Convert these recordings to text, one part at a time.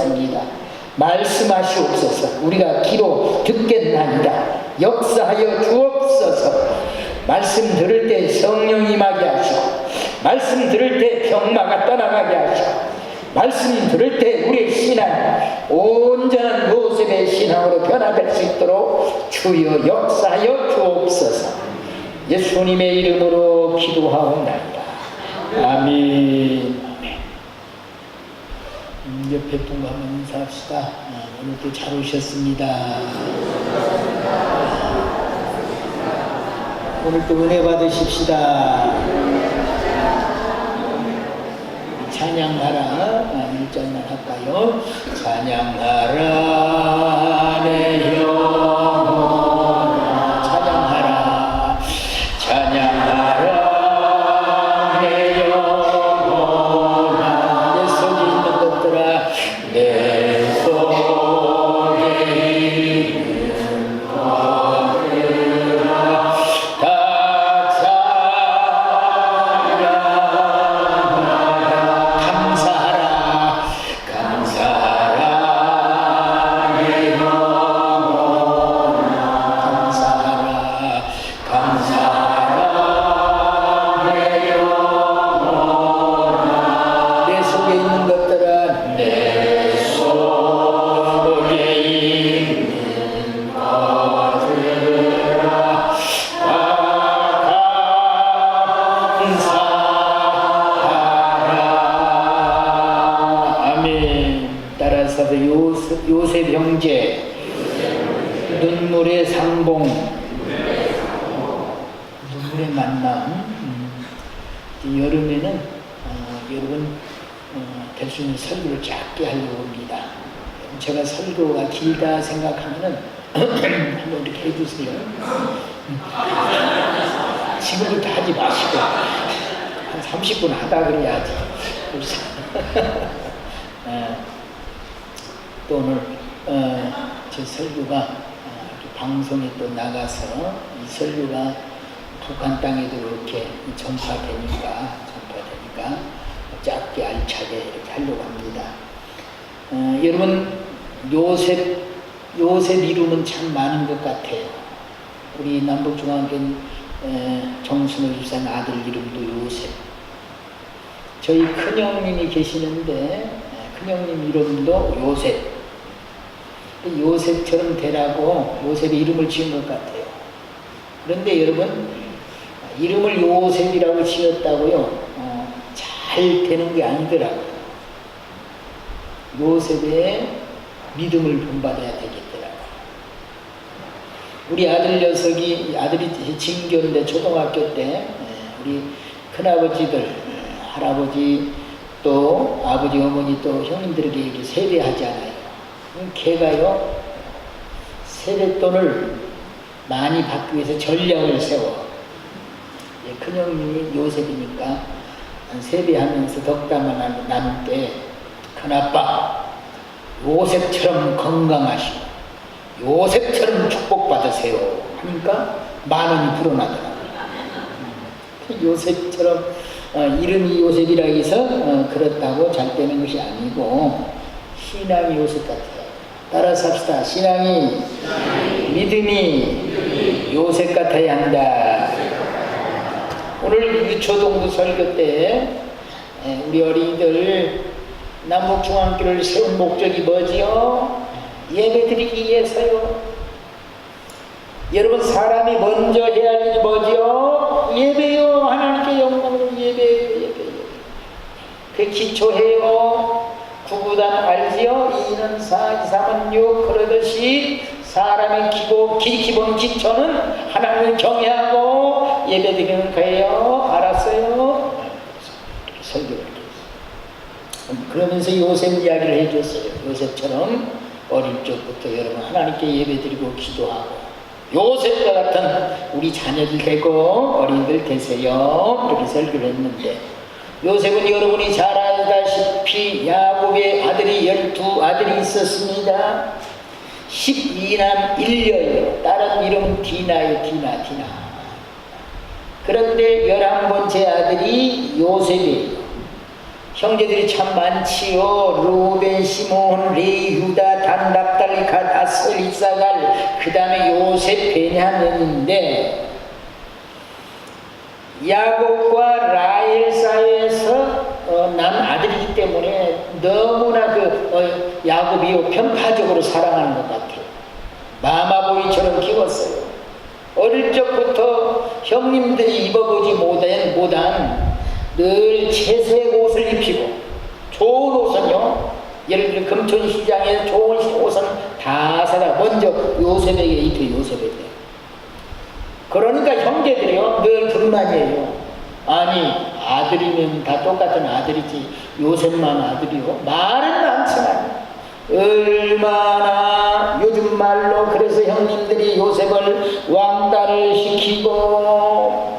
합니다. 말씀하시옵소서. 우리가 귀로 듣겠나이다. 역사하여 주옵소서. 말씀 들을 때 성령 임하게 하시고, 말씀 들을 때 병마가 떠나가게 하시고, 말씀 들을 때 우리의 신앙, 온전한 요셉의 신앙으로 변화될 수 있도록 주여 역사하여 주옵소서. 예수님의 이름으로 기도하옵나이다. 아멘. 옆에 분과 한번 인사합시다. 아, 오늘도 잘 오셨습니다. 오늘도 은혜 받으십시다. 찬양하라. 아, 1절만 할까요? 찬양하라. 내영 물의 만남 음. 여름에는 어, 여러분 어, 될수 있는 설교를 짧게 하려고 합니다. 제가 설교가 길다 생각하면은 한번 이렇게 해주세요. 음. 지금부터 하지 마시고 한 30분 하다 그래야지. 어, 또 오늘 어, 제 설교가 어, 방송에 또 나가서 이 설교가 북한 땅에도 이렇게 전파되니까 전파되니까 짧게 알차게 이렇게 하려고 합니다. 어, 여러분 요셉 요셉 이름은 참 많은 것 같아요. 우리 남북중앙교 정순호 집사님 아들 이름도 요셉. 저희 큰형님이 계시는데 에, 큰형님 이름도 요셉. 그 요셉처럼 되라고 요셉의 이름을 지은 것 같아요. 그런데 여러분 이름을 요셉이라고 지었다고요. 어, 잘 되는 게 아니더라고요. 요셉의 믿음을 본받아야 되겠더라고요. 우리 아들 녀석이 아들이 진교인데 초등학교 때 에, 우리 큰아버지들 에, 할아버지 또 아버지 어머니 또 형님들에게 이렇게 세배하잖아요. 그럼 걔가요 세뱃돈을 많이 받기 위해서 전략을 세워. 예, 큰형님이 요셉이니까 세배하면서 덕담을 나- 나눌 때 큰아빠 요셉처럼 건강하시고 요셉처럼 축복받으세요 하니까 만 원이 불어나더라고요. 음, 요셉처럼 어, 이름이 요셉이라 해서 어, 그렇다고 잘 되는 것이 아니고 신앙이 요셉 같아요. 따라서 합시다. 신앙이 믿음이 요셉 같아야 한다. 오늘 유초동부 설교 때 에, 우리 어린이들 남북중앙교를 세운 목적이 뭐지요? 예배 드리기 위해서요. 여러분 사람이 먼저 해야 할 일이 뭐지요? 예배요. 하나님께 영광으로 예배요. 예배, 예배. 그 기초해요. 구구단 알지요? 2는 4, 2, 3은 6 그러듯이 사람의 기고, 기, 기본 기초는 하나님을 경외하고 예배 드리는 거예요. 알았어요? 설교를 했어요. 그러면서 요셉 이야기를 해줬어요. 요셉처럼 어릴 적부터 여러분 하나님께 예배 드리고 기도하고 요셉과 같은 우리 자녀들 되고 어린이들 되세요. 이렇게 설교를 했는데 요셉은 여러분이 잘 알다시피 야곱의 아들이 열두 아들이 있었습니다. 12남 1녀예요. 다른 이름은 디나예요. 디나, 디나. 그런데 열한 번째 아들이 요셉이에요. 형제들이 참 많지요. 루벤, 시몬, 레이, 유다, 단, 납달리, 갓, 아슬, 이사갈, 그 다음에 요셉, 베냐민인데 야곱과 라헬 사이에서 어, 난 아들이기 때문에 너무나 그 어, 야곱이 편파적으로 사랑하는 것 같아요. 마마보이처럼 키웠어요. 어릴 적부터 형님들이 입어보지 못한, 못한 늘 채색 옷을 입히고 좋은 옷은요 예를 들어 금천시장에 좋은 옷은 다 사다 먼저 요셉에게 입혀 요셉에게. 그러니까 형제들이요 늘 불만이에요. 아니 아들이면 다 똑같은 아들이지. 요셉만 아들이요. 말은 얼마나 요즘 말로 그래서 형님들이 요셉을 왕따를 시키고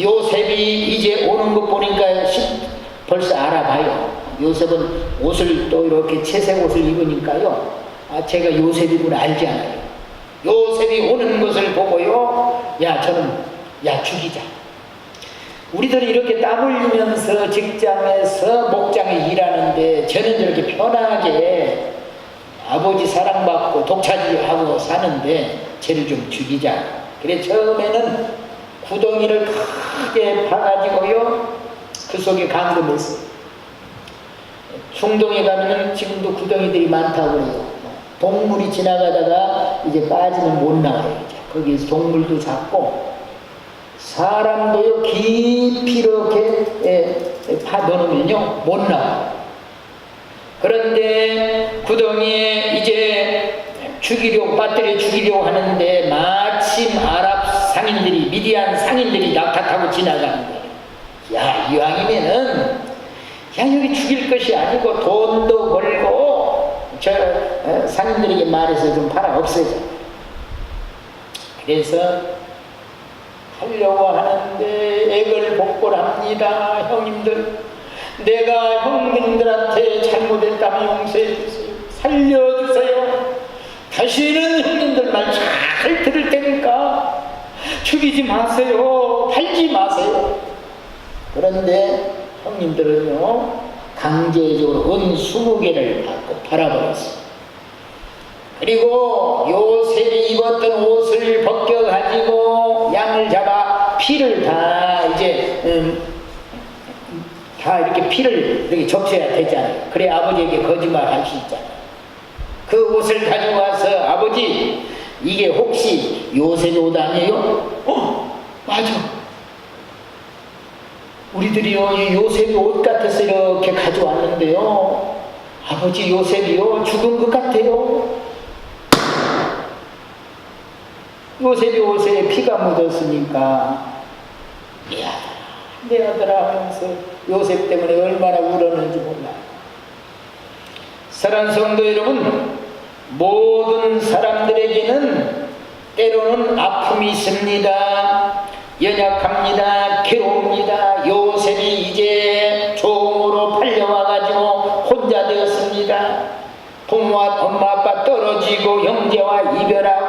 요셉이 이제 오는 것 보니까 시- 벌써 알아봐요. 요셉은 옷을 또 이렇게 채색 옷을 입으니까요. 아, 제가 요셉이구나 알지 않아요. 요셉이 오는 것을 보고요. 야, 저는, 야, 죽이자. 우리들이 이렇게 땀 흘리면서 직장에서 목장에 일하는데 저는 저렇게 편하게 아버지 사랑받고 독차지하고 사는데 쟤를 좀 죽이자. 그래 처음에는 구덩이를 크게 파가지고요 그 속에 감금했어. 충동에 가면은 지금도 구덩이들이 많다고 그래요. 동물이 지나가다가 이제 빠지면 못 나와요. 이제. 거기에서 동물도 잡고 사람도요 깊이 이렇게 예, 파 넣으면요 못 나와. 그런데 구덩이에 이제 죽이려고 빠뜨려 죽이려고 하는데 마침 아랍 상인들이 미디안 상인들이 낙타 타고 지나가는 거예요. 야 이왕이면은 그냥 여기 죽일 것이 아니고 돈도 벌고 저 어, 상인들에게 말해서 좀 팔아 없애자. 그래서 하려고 하는데 액을 복골합니다 형님들. 내가 형님들한테 잘못했다면 용서해 주세요. 살려주세요. 다시는 형님들 말 잘 들을 테니까 죽이지 마세요. 팔지 마세요. 그런데 형님들은요 강제적으로 은 20개를 받고 팔아버렸어요 그리고 요셉이 입었던 옷을 벗겨가지고 양을 잡아 피를 다 이제 음, 다 이렇게 피를 이렇게 적셔야 되잖아요. 그래 아버지에게 거짓말 할 수 있잖아요. 그 옷을 가져와서 아버지 이게 혹시 요셉 옷 아니에요? 어 맞아. 우리들이요 이 요셉이 옷 같아서 이렇게 가져왔는데요. 아버지 요셉이요 죽은 것 같아요. 요셉이 옷에 피가 묻었으니까. 이야 내 아들아 하면서 요셉 때문에 얼마나 울었는지 몰라. 사랑하는 성도 여러분 모든 사람들에게는 때로는 아픔이 있습니다. 연약합니다. 괴로웁니다. 요셉이 이제 종으로 팔려와가지고 혼자 되었습니다. 부모와 엄마 아빠 떨어지고 형제와 이별하고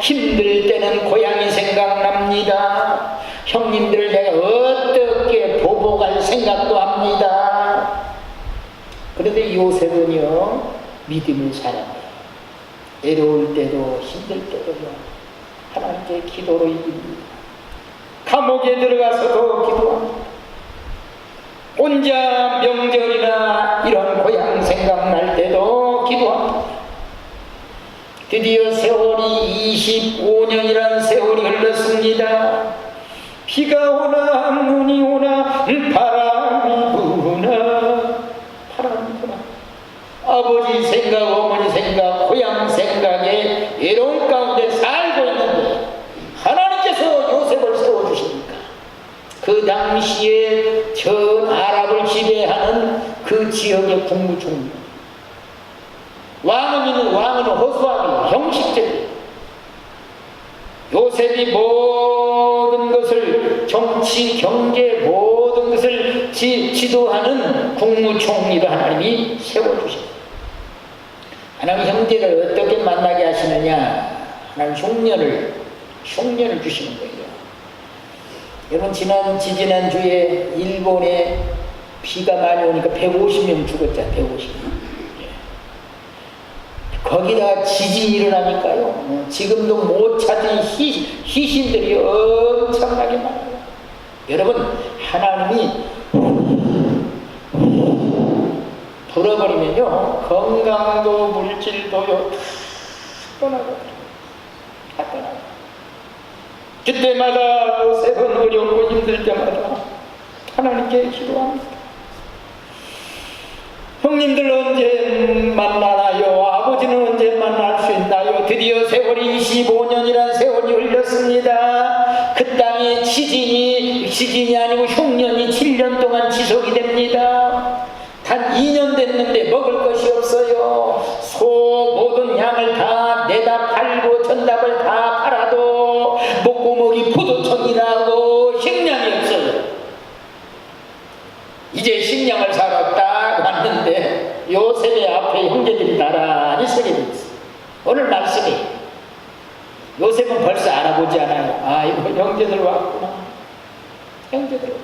힘들 때는 고향이 생각납니다. 형님들을 내가 어떻게 보복할 생각도 합니다. 그런데 요셉은요 믿음의 사람이에요. 애로울 때도 힘들 때도요 하나님께 기도로 이깁니다. 감옥에 들어가서도 기도합니다. 혼자 명절이나 이런 고향 생각날 때도 기도합니다. 드디어 세월이 25년이라는 세월이 흘렀습니다. 비가 오나 눈이 오나 바람이 부나 바람이 부나 아버지 생각 어머니 생각 고향 생각에 외로운 가운데 살고 있는데 하나님께서 요셉을 세워주십니까? 그 당시에 전 아랍을 지배하는 그 지역의 국무총리 왕은 왕은 허수아비 형식적이에요 요셉이 모든 것을 정치 경제 모든 것을 지, 지도하는 국무총리도 하나님이 세워주십니다. 하나님 형제를 어떻게 만나게 하시느냐? 하나님 흉년을 흉년을 주시는 거예요. 여러분 지난 지지난 주에 일본의 비가 많이 오니까 150명 죽었잖아, 150명. 거기다가 지진이 일어나니까요. 어, 지금도 못 찾은 희, 희신들이 엄청나게 많아요. 여러분, 하나님이 불어버리면요, 건강도 물질도요, 다 떠나거든요. 다 떠나요. 그때마다 세번 어렵고 힘들 때마다 하나님께 기도합니다. 형님들 언제 만나 아버지는 언제 만날 수 있나요? 드디어 세월이 25년이란 세월이 흘렀습니다. 그 땅에 지진이, 지진이 아니고 흉년이 7년 동안 지속이 됩니다. 오늘 말씀이 요셉은 벌써 알아보지 않아요. 아 이거 형제들 왔구나. 형제들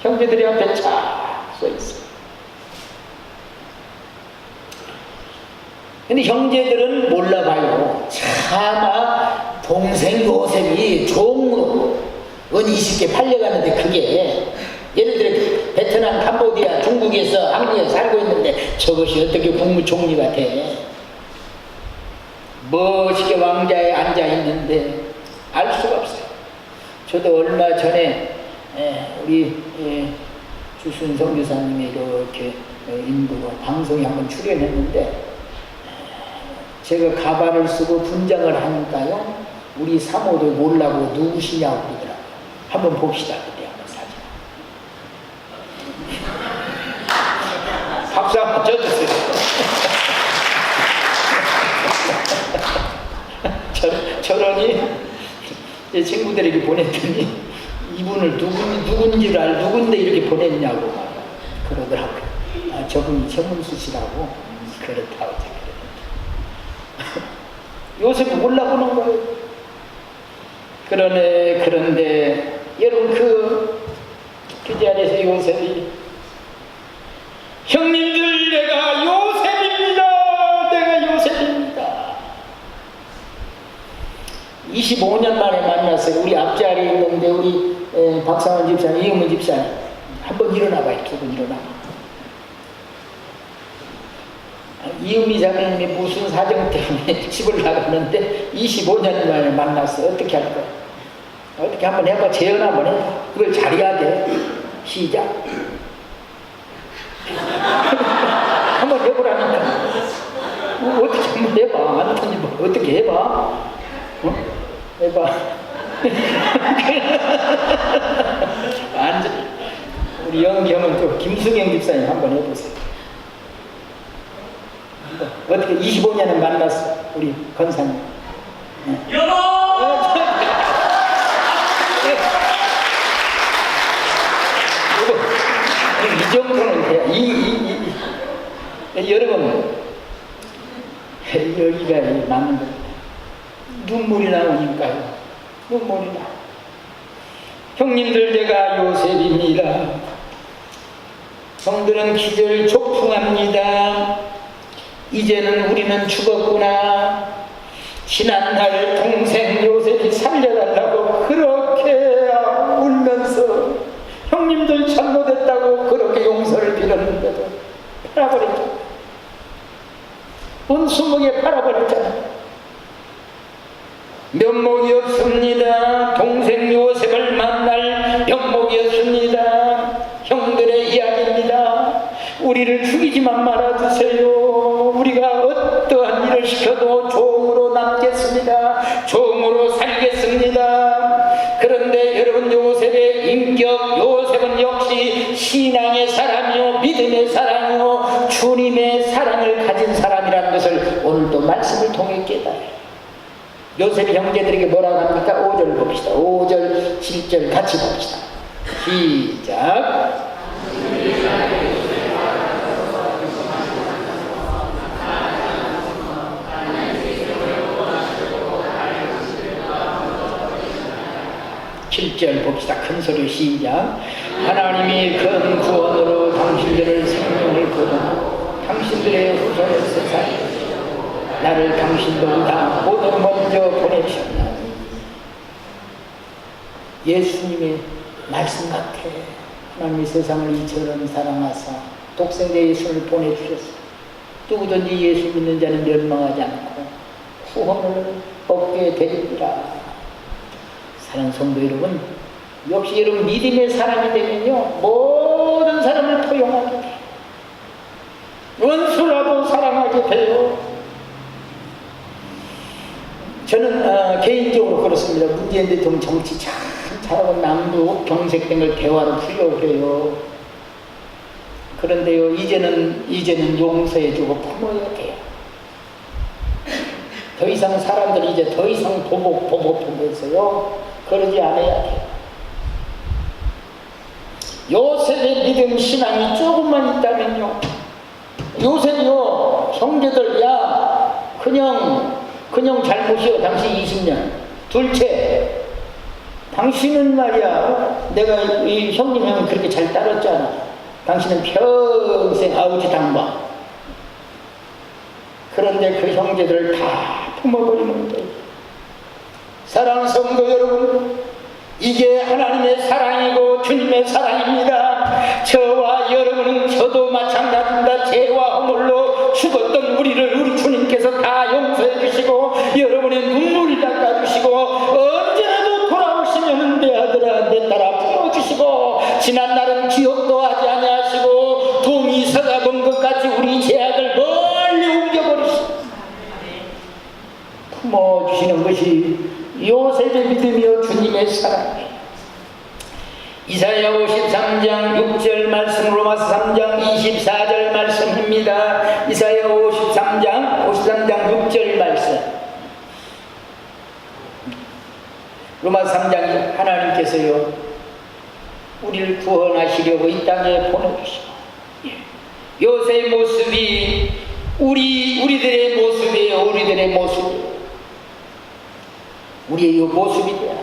형제들이 앞에 쫙서 있어. 근데 형제들은 몰라봐요. 차마 동생 요셉이 종으로 은 20개 팔려가는데 그게 예를 들어 베트남, 캄보디아, 중국에서 한국에 살고 있는데 저것이 어떻게 국무총리가 돼? 멋있게 왕자에 앉아 있는데 알 수가 없어요. 저도 얼마 전에 에, 우리 에, 주순성 교사님이 이렇게 에, 인도로 방송에 한번 출연했는데 에, 제가 가발을 쓰고 분장을 하니까요 우리 사모도 몰라고 누구시냐고 그러더라고요. 한번 봅시다 그때 한번 사진. 박수 한번 쳐주세요. 저, 저러니 제 친구들에게 보냈더니 이분을 누군, 누군지를 알, 누군데 이렇게 보냈냐고 막 그러더라고요. 아, 저분이 최문수 씨라고 음, 그렇다고 제가 그랬는데 요새 몰라보는 거예요. 그러네, 그런데 여러분 그, 그 자리에서 요셉이 형님들 내가 요셉입니다. 내가 요셉입니다. 25년 만에 만났어요. 우리 앞자리에 있는데 우리 에, 박상원 집사님, 이은문 집사님 한 번 일어나봐요. 두 분 일어나. 이은미 자매님이 무슨 사정 때문에 집을 나갔는데 25년 만에 만났어요. 어떻게 할 거야? 어떻게 한번 해봐. 재연 한번 해봐. 그걸 잘해야 돼. 시작. 한번 해보라니까. 뭐 어떻게 한번 해봐. 안토니 뭐 어떻게 해봐. 어? 해봐. 앉아. 우리 영경은 또 김승영 집사님 한번 해보세요. 어떻게 25년을 만났어 우리 건사님. 여보! 이거 이 정도는 돼요. 이, 이, 이. 여러분 여기가 겁니다. 눈물이 나오니까요. 눈물이 나. 형님들 제가 요셉입니다. 성들은 기절 족풍합니다. 이제는 우리는 죽었구나. 지난날 동생 요셉이 살려달라고 그렇게 울면서 형님들 잘못했다고 그렇게 용서를 빌었는데도 팔아버렸잖아. 온 수목에 팔아버렸잖아. 면목이 없습니다. 동생 요셉을 만날 면목이 없습니다. 형들의 이야기입니다. 우리를 죽이지만 말아주세요. 요셉이 형제들에게 뭐라고 합니까? 5절 봅시다. 5절, 7절 같이 봅시다. 시작. 칠 7절 봅시다. 큰 소리 시작. 하나님이 큰 구원으로 당신들을 생명을 거두고 당신들의 후손을 세상에 나를 당신보다 모두 먼저 보내셨나. 예수님의 말씀 같아. 하나님이 세상을 이처럼 사랑하사 독생자 예수를 보내주셨어. 누구든지 예수 믿는 자는 멸망하지 않고 구원을 얻게 되리라. 사랑하는 성도 여러분, 역시 여러분 믿음의 사람이 되면요 모든 사람을 포용하게 돼. 원수라도 사랑하게 돼요. 저는 어, 개인적으로 그렇습니다. 문재인 대통령 정치 참 잘하고 남북 경색된 걸 대화로 풀려고 그래요. 그런데요, 이제는, 이제는 용서해주고 품어야 돼요. 더 이상 사람들이 이제 더 이상 보복, 보복, 보복해서요, 그러지 않아야 돼요. 요셉의 믿음 신앙이 조금만 있다면요, 요셉이요, 형제들, 야, 그냥, 그냥 잘못이요, 당신 20년. 둘째, 당신은 말이야, 내가 이 형님 형이 그렇게 잘 따랐잖아. 당신은 평생 아버지 당봐. 그런데 그 형제들을 다 품어버리면 돼. 사랑하는 성도 여러분, 이게 하나님의 사랑이고 주님의 사랑입니다. 저와 여러분은 저도 마찬가지입니다. 죄와 허물로 죽었던 우리를 우리 주님께서 다 주시고 여러분의 눈물을 닦아주시고 언제라도 돌아오시면 내 아들아 내 딸아 품어주시고 지난 날은 기억도 하지 아니하시고 동이 서가본 것 같이 우리 죄악을 멀리 옮겨버리시고 품어주시는 것이 요셉의 믿음이요 주님의 사랑이에요. 이사야 53장 6절 말씀 로마서 3장 24절 말씀입니다. 이사야 53장 53장 6절 말씀. 로마서 3장 하나님께서요 우리를 구원하시려고 이 땅에 보내주시고 예. 요셉의 모습이 우리 우리들의 모습이에요. 우리들의 모습이에요. 우리의 이 모습이 돼야.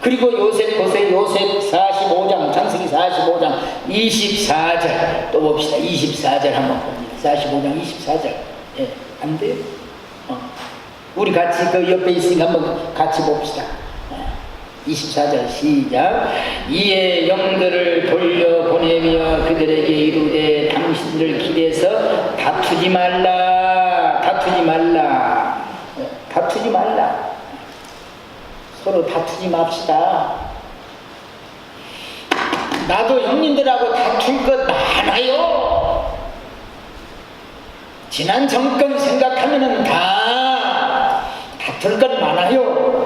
그리고 요셉 보세요. 요셉 45장, 장세기 45장 24절 또 봅시다. 24절 한번 봅니다. 45장 24절. 예, 안 돼요? 어. 우리 같이 그 옆에 있으니까 한번 같이 봅시다. 24절 시작. 이에 영들을 돌려보내며 그들에게 이르되 당신들 길에서 다투지 말라. 다투지 말라. 예, 다투지 말라. 서로 다투지 맙시다. 나도 형님들하고 다툴 것 많아요. 지난 정권 생각하면은 다 다툴 것 많아요.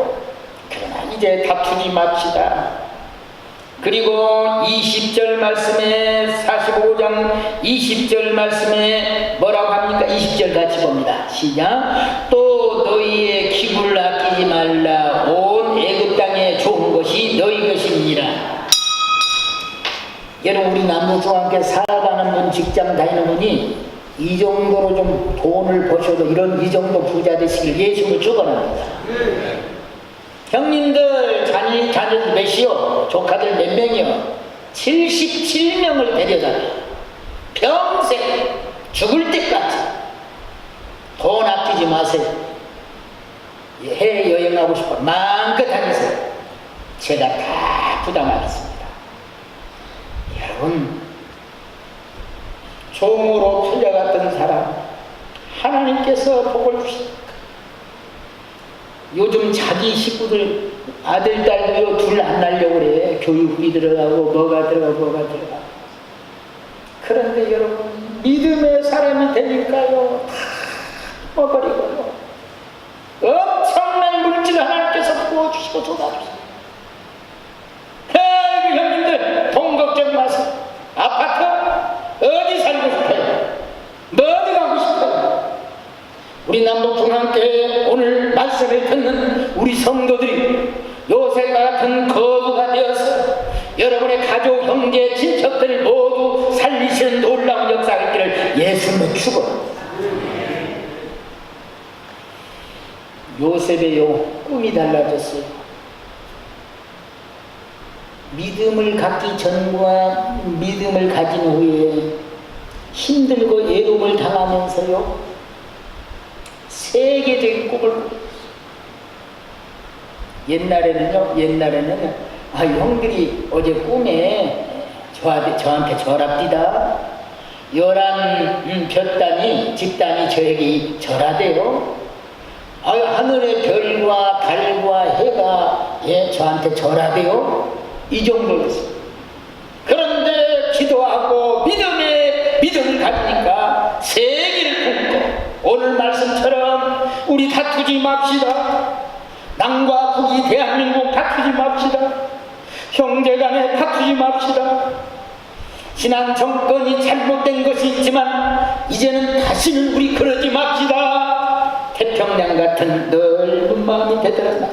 이제 다투지 맙시다. 그리고 20절 말씀에 45장 20절 말씀에 뭐라고 합니까? 20절 같이 봅니다. 시작. 또 너희의 기부를 아끼지 말라. 온 애굽 땅에 좋은 것이 너희 것입니다. 여러분 우리 남부중학교 살아가는 분 직장 다니는 분이 이 정도로 좀 돈을 버셔도 이런 이 정도 부자 되시길 예수를 축원합니다. 형님들 자녀, 자녀들 몇이요? 조카들 몇 명이요? 77명을 데려다 평생 죽을 때까지 돈 아끼지 마세요. 해외 여행하고 싶어 마음껏 다니세요. 제가 다 부담하겠습니다. 여러분 종으로 풀려갔던 사람 하나님께서 복을 주십니다. 요즘 자기 식구들 아들 딸도 둘안 날려고 그래. 교육비 들어가고 뭐가 들어가고 뭐가 들어가. 그런데 여러분 믿음의 사람이 되니까요. 다 먹어버리고요. 엄청난 물질 하나님께서 부어주시고 쏟아주세요. 아이고 형님들 돈 걱정 마세요 아파트 어디 살고 싶어요? 뭐 어디 가고 싶어요? 우리 남북 중앙교회 오늘 말씀을 듣는 우리 성도들이 요새과 같은 거부가 되어서 여러분의 가족, 형제, 친척들 모두 살리시는 놀라운 역사가 있기를 예수님의 축원. 요셉의 요 꿈이 달라졌어요. 믿음을 갖기 전과 믿음을 가진 후에 힘들고 애로움을 당하면서요 세계적인 꿈을. 옛날에는요 옛날에는 아 형들이 어제 꿈에 저한테 저한테 절합디다 열한 음, 볕단이 집단이 저에게 절하대요. 아, 하늘의 별과 달과 해가 예, 저한테 절하대요. 이 정도였어요. 그런데 기도하고 믿음에 믿음을 가지니까 세계를 품고 오늘 말씀처럼 우리 다투지 맙시다. 남과 북이 대한민국 다투지 맙시다. 형제 간에 다투지 맙시다. 지난 정권이 잘못된 것이 있지만 이제는 다시는 우리 그러지 맙시다. 태평양 같은 넓은 마음이 되더라.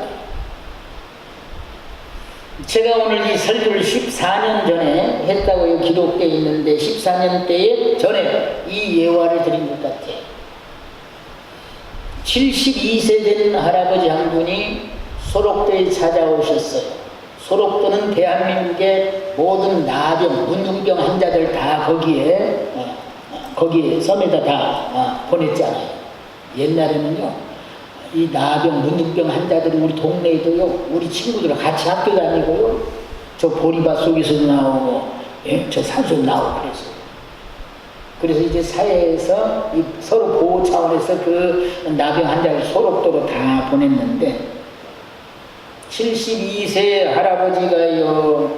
제가 오늘 이 설교를 14년 전에 했다고 기록되어 있는데 14년 때에 전에 이 예화를 드린 것 같아요. 72세 된 할아버지 한 분이 소록도에 찾아오셨어요. 소록도는 대한민국의 모든 나병, 문둥병 환자들 다 거기에 어, 거기에 섬에다 다 어, 보냈잖아요. 옛날에는요. 이 나병, 문둥병 환자들이 우리 동네에도요. 우리 친구들과 같이 학교 다니고요. 저 보리밭 속에서도 나오고 예? 저 산소 나오고 그랬어요. 그래서 이제 사회에서 이 서로 보호 차원에서 그 나병 환자를 소록도로 다 보냈는데 72세 할아버지가요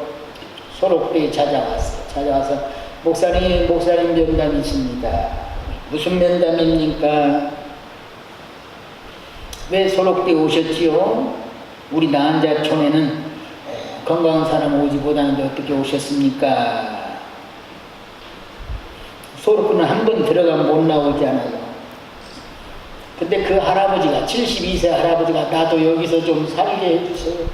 소록도에 찾아왔어요. 찾아와서 목사님, 목사님 면담이십니다. 무슨 면담입니까? 왜 소록도에 오셨지요? 우리 나한자촌에는 건강한 사람 오지 못하는데 어떻게 오셨습니까? 소록도는 한 번 들어가면 못 나오잖아요. 근데 그 할아버지가 72세 할아버지가 나도 여기서 좀 살게 해주세요.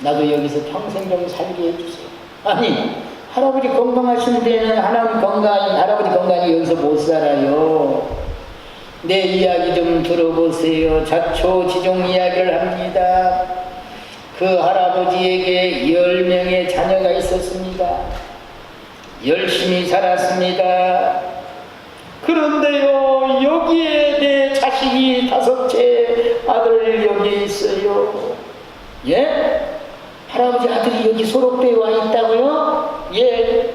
나도 여기서 평생 좀 살게 해주세요. 아니 할아버지 건강하신 데는 하나님 건강히 할아버지 건강히 여기서 못 살아요. 내 이야기 좀 들어보세요. 자초지종 이야기를 합니다. 그 할아버지에게 열 명의 자녀가 있었습니다. 열심히 살았습니다. 그런데요, 여기에 내 자식이 다섯째 아들 여기 있어요. 예? 할아버지 아들이 여기 소록도에 와 있다고요? 예.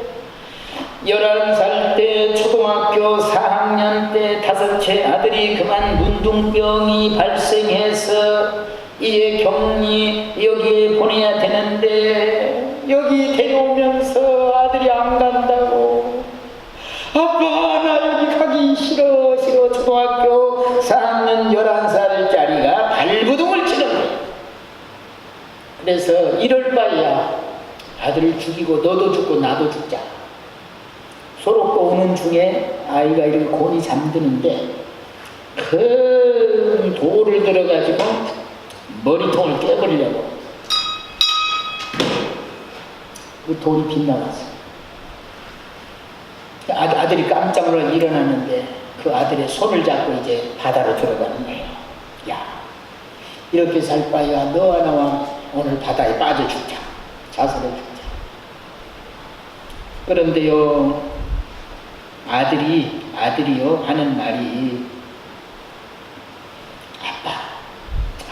11살 때 초등학교 4학년 때 다섯째 아들이 그만 문둥병이 발생해서 이에 격리 여기에 보내야 되는데 여기 데려오면서 아들이 안 간다고 아빠 나 여기 가기 싫어 싫어 초등학교 4학년 11살짜리가 발부둥을 치는 거야 그래서 이럴 바에야 아들을 죽이고 너도 죽고 나도 죽자 소록도 오는 중에 아이가 이렇게 곤히 잠드는데 큰 돌을 들어가지고 머리통을 깨버리려고 그 돌이 빗나갔어 아, 아들이 깜짝 놀라 일어났는데 그 아들의 손을 잡고 이제 바다로 들어가는 거예요. 야, 이렇게 살 바에야 너와 나와 오늘 바다에 빠져 죽자. 자살해 죽자. 그런데요, 아들이, 아들이요, 하는 말이, 아빠,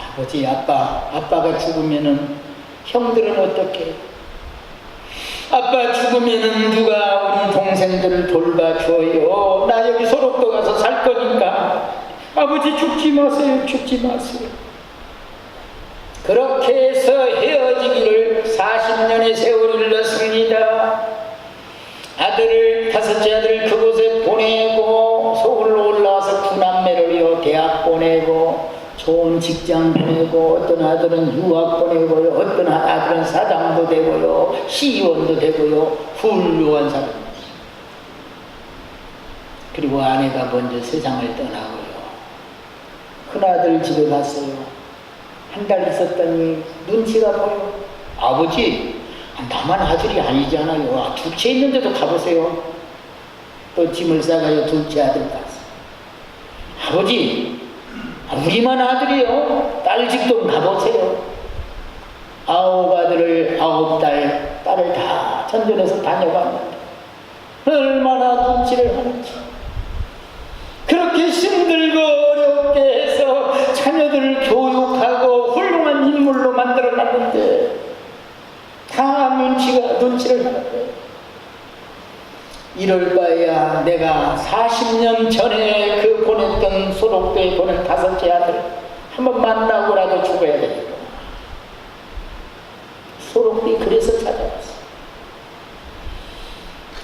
아버지, 아빠, 아빠가 죽으면은 형들은 어떻게? 아빠 죽으면은 누가 우리 동생들을 돌봐줘요? 나 여기 소록도 가서 살 거니까. 아버지 죽지 마세요, 죽지 마세요. 그렇게 해서 헤어지기를 40년의 세월을 넣습니다. 아들을, 다섯째 아들을 그곳에 보내고, 서울로 올라와서 구남매를요, 대학 보내고, 좋은 직장 보내고 어떤 아들은 유학 보내고요 어떤 아들은 사장도 되고요 시의원도 되고요 훌륭한 사람입니다 그리고 아내가 먼저 세상을 떠나고요. 큰아들 집에 갔어요. 한 달 있었더니 눈치가 보여. 아버지 나만 아들이 아니잖아요. 아, 둘째 있는데도 가보세요. 또 짐을 싸가요. 둘째 아들 갔어 아버지 아, 우리만 아들이요. 딸집좀 가보세요. 아홉 아들을 아홉 딸, 딸을 다 전전해서 다녀봤는데 얼마나 눈치를 하는지. 그렇게 힘들고 어렵게 해서 자녀들을 교육하고 훌륭한 인물로 만들어놨는데 다 눈치가 눈치를 하는데 이럴 바에야 내가 40년 전에 그 보냈던 소록도에 보낸 다섯째 아들 한번 만나고라도 죽어야 되겠구나. 소록이 그래서 찾아왔어.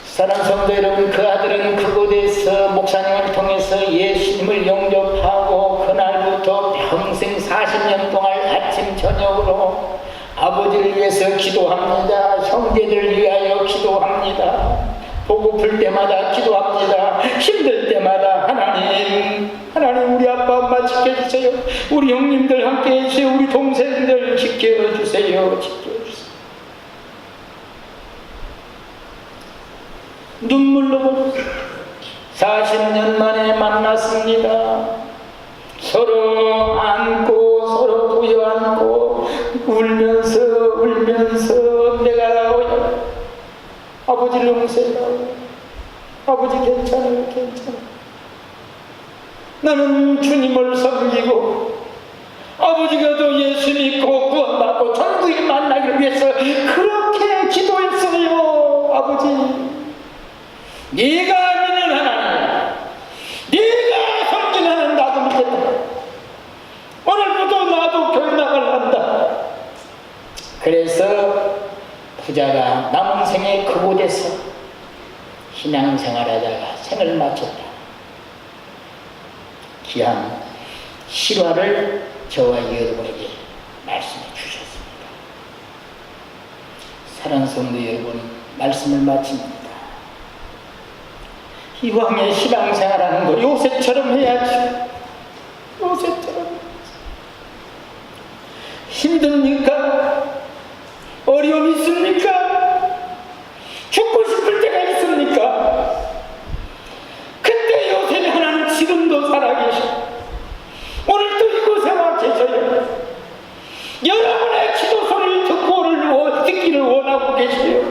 사랑 성도 여러분, 그 아들은 그곳에서 목사님을 통해서 예수님을 영접하고 그날부터 평생 40년 동안 아버지를 위해서 기도합니다. 형제들을 위하여 기도합니다. 보고플 때마다 기도합니다. 힘들 때마다 하나님, 하나님 우리 아빠 엄마 지켜주세요. 우리 형님들 함께 해주세요. 우리 동생들 지켜주세요. 지켜주세요. 눈물로 보냈어요. 40년 만에 만났습니다. 용서해다오 아버지 괜찮아요 괜찮아 나는 주님을 섬기고 아버지가 또 예수 믿고 구원받고 천국에 만나기를 위해서 그렇게 기도했어요 아버지. 네가 믿는 하나님 네가 섬기는 나도 믿겠다 오늘부터 나도 결단을 한다 그래서 부자가 남은 생에 그곳에서 신앙생활하다가 생을 마쳤다 귀한 실화를 저와 여러분에게 말씀해 주셨습니다 사랑하는 성도 여러분 말씀을 마칩니다 이왕에 신앙생활하는 거 요새처럼 해야지. 요새처럼. 힘듭니까? 어려움 있습니까? 죽고 싶을 때가 있습니까? 근데 요새 하나님 지금도 살아계셔. 오늘도 이곳에 와 계셔요. 여러분의 기도 소리를 듣고를 원- 듣기를 원하고 계세요.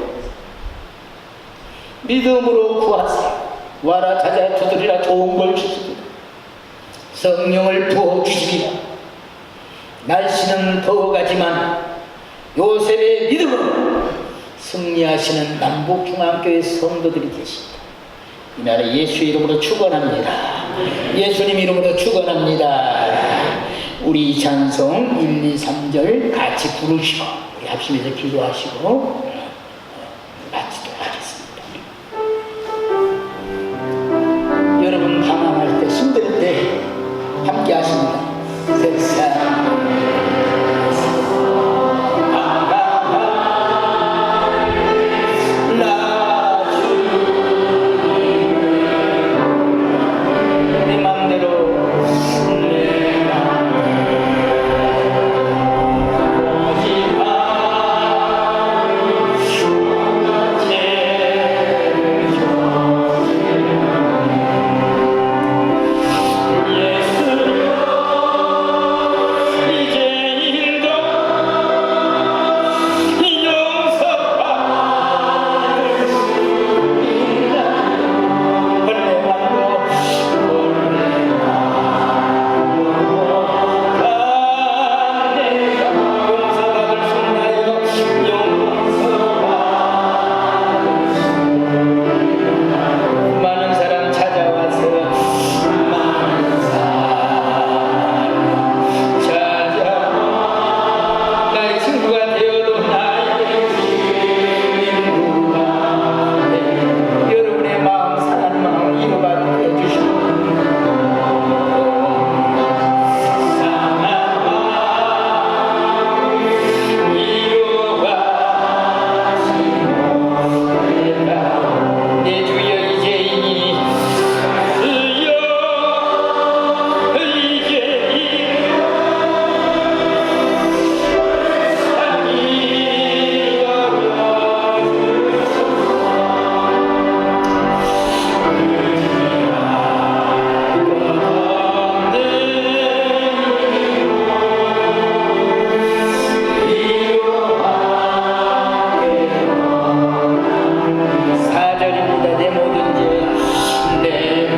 믿음으로 구하세요. 와라 찾아 두드리라 좋은 걸 주시리라. 성령을 부어 주시리라. 날씨는 더워가지만 승리하시는 남북중앙교회 성도들이 계십니다. 이 나라 예수 이름으로 축원합니다. 예수님 이름으로 축원합니다. 우리 찬송 1, 2, 3절 같이 부르시고 우리 합심해서 기도하시고